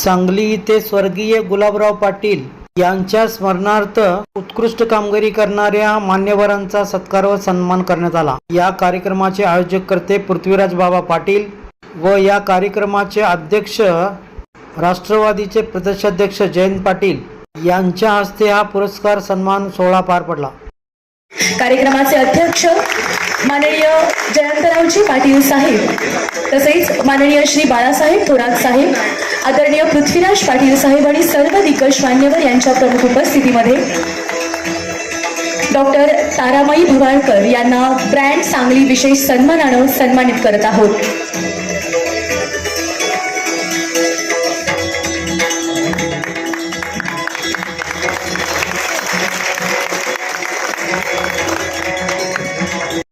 सांगली इथे स्वर्गीय गुलाबराव पाटील यांच्या स्मरणार्थ उत्कृष्ट कामगिरी करणाऱ्या मान्यवरांचा सत्कार व सन्मान करण्यात आला. या कार्यक्रमाचे आयोजक करते पृथ्वीराज बाबा पाटील व या कार्यक्रमाचे अध्यक्ष राष्ट्रवादीचे प्रदेशाध्यक्ष जयंत पाटील. यांच्या हस्ते हा पुरस्कार सन्मान सोहळा पार पडला. कार्यक्रमाचे अध्यक्ष माननीय जयंतरावजी पाटील साहेब तसेच माननीय श्री बाळासाहेब थोरात साहेब आदरणीय पृथ्वीराज पाटील साहेब आणि सर्व दिग्गज मान्यवर यांच्या प्रमुख उपस्थितीमध्ये डॉक्टर तारामाई भुवाळकर यांना ब्रँड सांगली विशेष सन्मानानं सन्मानित करत आहोत.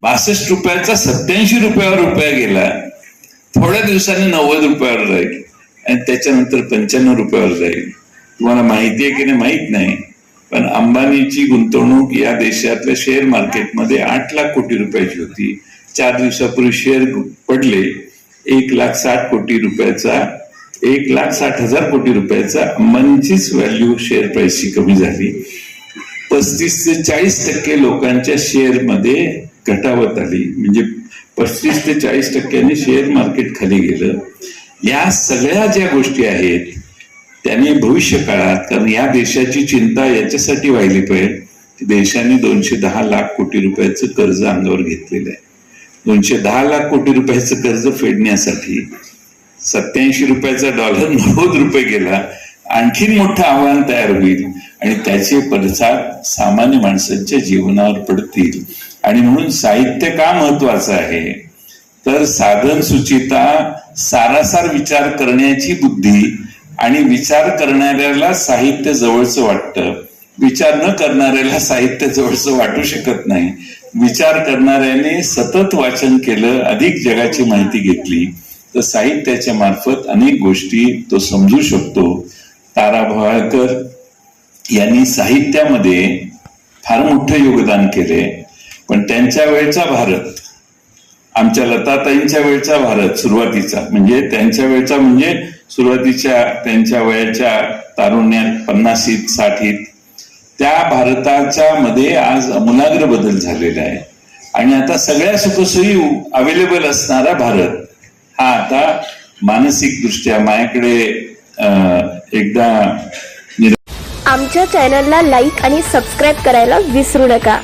बासष्ट रुपयाचा सत्याऐंशी रुपयावर रुपया गेला. थोड्या दिवसांनी नव्वद रुपयावर जाईल. आणि त्याच्यानंतर पंच्याण्णव रुपयावर जाईल. तुम्हाला माहिती आहे की नाही? माहीत नाही. पण अंबानीची गुंतवणूक या देशातल्या शेअर मार्केटमध्ये आठ लाख कोटी रुपयाची होती. चार दिवसापूर्वी शेअर पडले. एक लाख साठ कोटी रुपयाचा एक लाख साठ हजार कोटी रुपयाचा अंबानीचीच व्हॅल्यू शेअर प्राईसची कमी झाली. पस्तीस ते चाळीस टक्के लोकांच्या शेअरमध्ये घटावत आली. म्हणजे पस्तीस ते चाळीस टक्क्यांनी शेअर मार्केट खाली गेलं. या सगळ्या ज्या गोष्टी आहेत त्याने भविष्य काळात कारण या देशाची चिंता याच्यासाठी व्हायली पाहिजे. की देशाने दोनशे दहा लाख कोटी रुपयाचं कर्ज अंगावर घेतलेलं आहे. दोनशे दहा लाख कोटी रुपयाचं कर्ज फेडण्यासाठी सत्याऐंशी रुपयाचा डॉलर नव्वद रुपये गेला. आणखीन मोठं आव्हान तयार होईल. आणि त्याचे पडसाद सामान्य माणसांच्या जीवनावर पडतील. आणि म्हणून साहित्य का महत्वाचं आहे? तर साधन सुचिता सारासार विचार करण्याची बुद्धी आणि विचार करणाऱ्याला साहित्य जवळचं वाटतं. विचार न करणाऱ्याला साहित्य जवळचं वाटू शकत नाही. विचार करणाऱ्याने सतत वाचन केलं अधिक जगाची माहिती घेतली तर साहित्याच्या मार्फत अनेक गोष्टी तो समजू शकतो. तारा भवाळकर यांनी साहित्यामध्ये फार मोठं योगदान केले पण त्यांच्या वेळचा भारत आमच्या लताताईंच्या वेळचा भारत सुरुवातीचा. म्हणजे त्यांच्या वेळचा म्हणजे सुरुवातीच्या त्यांच्या वयाच्या तारुण्यात पन्नासीत साठीत. त्या भारताच्या मध्ये आज अमूलाग्र बदल झालेला आहे. आणि आता सगळ्या सुखसोयी अवेलेबल असणारा भारत हा आता मानसिक दृष्ट्या माझ्याकडे अं, एकदा आमच्या चॅनलला लाईक आणि सबस्क्राईब करायला विसरू नका.